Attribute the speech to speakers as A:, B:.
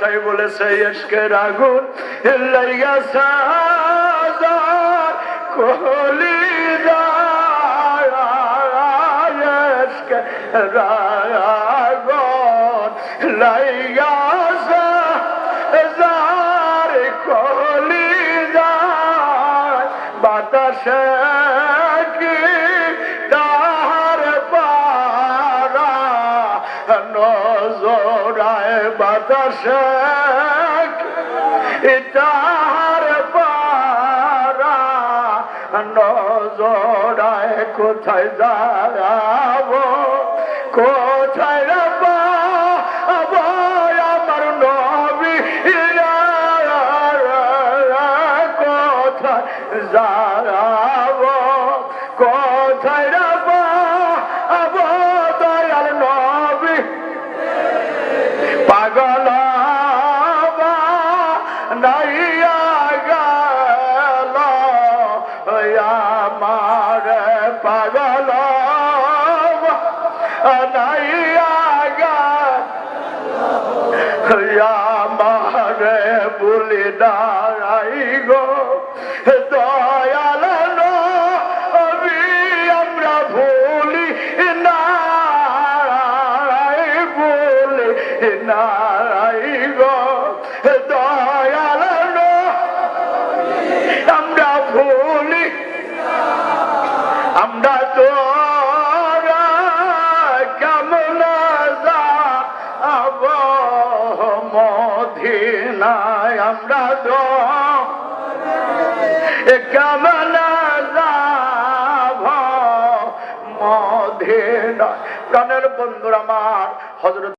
A: ভাষায় বলেছে এসকের আগুন লাইগা সাজার কলি রাগন কলি যায় বাতাসে নজরায় বাতাসে তাহার পারা নজরায় কোথায় যাব কোথায় কোথায় যাব পাগল নাইয়া গেল। আমার পাগল নাইয়া গেল। আমারে বলি দাঁড়াই গো নাই গো আমরা ভুলি, আমরা তো কেমন যাব? মধিনায় আমরা তো কেমন যাব? মধিনায় প্রাণের বন্ধুর আমার হজরত